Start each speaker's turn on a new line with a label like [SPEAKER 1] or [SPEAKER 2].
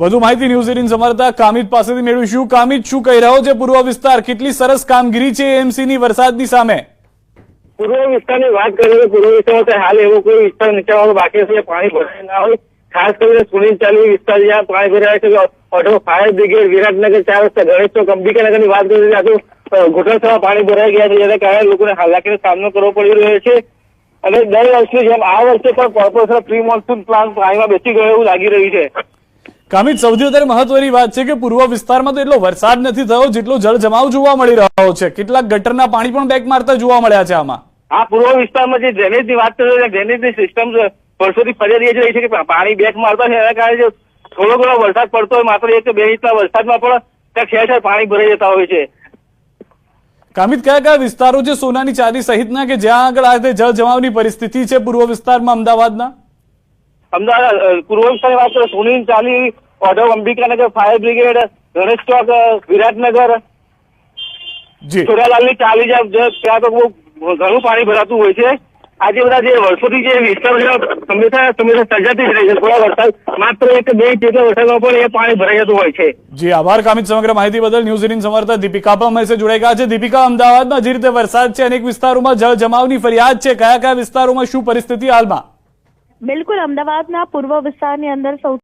[SPEAKER 1] વધુ માહિતી news eighteen સમારતા કામિત પાસેથી મેળવીશું. કામિત, શું કહી રહ્યો છે? પૂર્વ વિસ્તાર કેટલી સરસ કામગીરી છે એમસી ની વરસાદની સામે?
[SPEAKER 2] પૂર્વ વિસ્તારની વાત કરીએ પૂર્વ વિસ્તારમાં હાલ એવો કોઈ વિસ્તાર નીચાવાનો બાકી છે પાણી ભરાય ના હોય. ખાસ કરીને સુનિલ ચાલી વિસ્તાર જ્યાં પાણી ભરાય છે. ઓઢો ફાયર બ્રિગેડ વિરાટનગર ચાર રસ્તા ગણેશ ચોક, અંબિકાનગરની વાત કરીએ તો આ તો ઘૂંટણસમાં પાણી ભરાઈ ગયા છે. જેના કારણે લોકોને હાલાકીનો સામનો કરવો પડી રહ્યો છે. અને દર વર્ષની જેમ આ વર્ષે પણ કોર્પોરેશન પ્રી મોન્સૂન પ્લાન પાણીમાં બેસી ગયો એવું લાગી રહ્યું છે.
[SPEAKER 1] કામિત સૌથી વધારે મહત્વની વાત છે કે પૂર્વ વિસ્તારમાં તો એટલો વરસાદ નથી થયો જેટલો જળ જમાવ જોવા મળી રહ્યો છે. કેટલાક ગટરના પાણી પણ બેક મારતા જોવા મળ્યા છે આમાં.
[SPEAKER 2] આ પૂર્વ વિસ્તારમાં જે ડ્રેનેજની વાત કરીએ ડ્રેનેજની સિસ્ટમ વર્ષોથી ફરિયાદ એ જ રહી છે કે પાણી બેક મારતા છે એના કારણે થોડો ઘણો વરસાદ પડતો હોય માત્ર એક બે ઇંચના વરસાદમાં પણ ત્યાં ખેર પાણી ભરાઈ જતા હોય છે.
[SPEAKER 1] કામિત કયા કયા વિસ્તારો છે સોનાની ચાંદી સહિતના કે જ્યાં આગળ આ જળ જમાવની પરિસ્થિતિ છે પૂર્વ વિસ્તારમાં અમદાવાદના?
[SPEAKER 2] અમદાવાદ પૂર્વ વિસ્તારની વાત કરીએ સુનિલ ચાલી ઓઢવ અંબિકાનગર ફાયર બ્રિગેડ ગણેશ ચોક વિરાટનગર.
[SPEAKER 1] જી.
[SPEAKER 2] ચોરાલાલની ચાલી ત્યાં તો બહુ ઘણું પાણી ભરાતું હોય છે. આજે બધા જે વર્ષોથી જે વિસ્તાર હંમેશા હંમેશા સર્જાતી જ રહે છે. થોડા વરસાદ માત્ર એક બે જેટલા વરસાદમાં પણ એ પાણી ભરાઈ જતું હોય છે.
[SPEAKER 1] જી આભાર કામિત સમગ્ર માહિતી બદલ ન્યૂઝ એટીન સમર્થક દીપિકા પણ અમારી સાથે જોડાઈ ગયા છે. દીપિકા અમદાવાદમાં જે રીતે વરસાદ છે અનેક વિસ્તારોમાં જળ જમાવની ફરિયાદ છે. કયા કયા વિસ્તારોમાં શું પરિસ્થિતિ હાલમાં?
[SPEAKER 3] બિલકુલ અમદાવાદના પૂર્વ વિસ્તારની અંદર સૌથી